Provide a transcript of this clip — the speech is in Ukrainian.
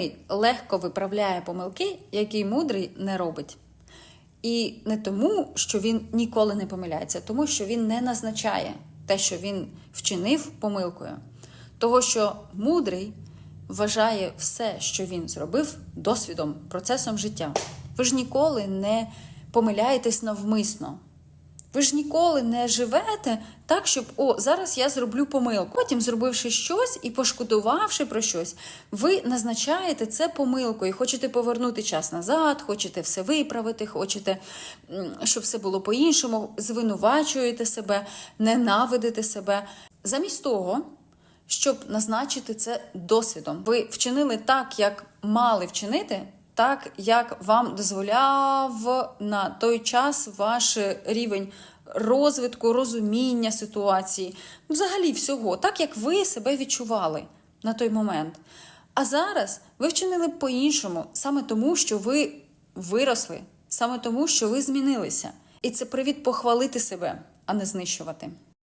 розумний легко виправляє помилки, які мудрий не робить. І не тому, що він ніколи не помиляється, тому що він не назначає те, що він вчинив помилкою. Того, що мудрий вважає все, що він зробив, досвідом, процесом життя. Ви ж ніколи не помиляєтесь навмисно. Ви ж ніколи не живете так, щоб о, зараз я зроблю помилку. Потім, зробивши щось і пошкодувавши про щось, ви назначаєте це помилкою. Хочете повернути час назад, хочете все виправити, хочете, щоб все було по-іншому, звинувачуєте себе, ненавидите себе. Замість того, щоб назначити це досвідом. Ви вчинили так, як мали вчинити, так як вам дозволяв на той час ваш рівень розвитку, розуміння ситуації, взагалі всього, так як ви себе відчували на той момент. А зараз ви вчинили по-іншому, саме тому, що ви виросли, саме тому, що ви змінилися. І це привід похвалити себе, а не знищувати.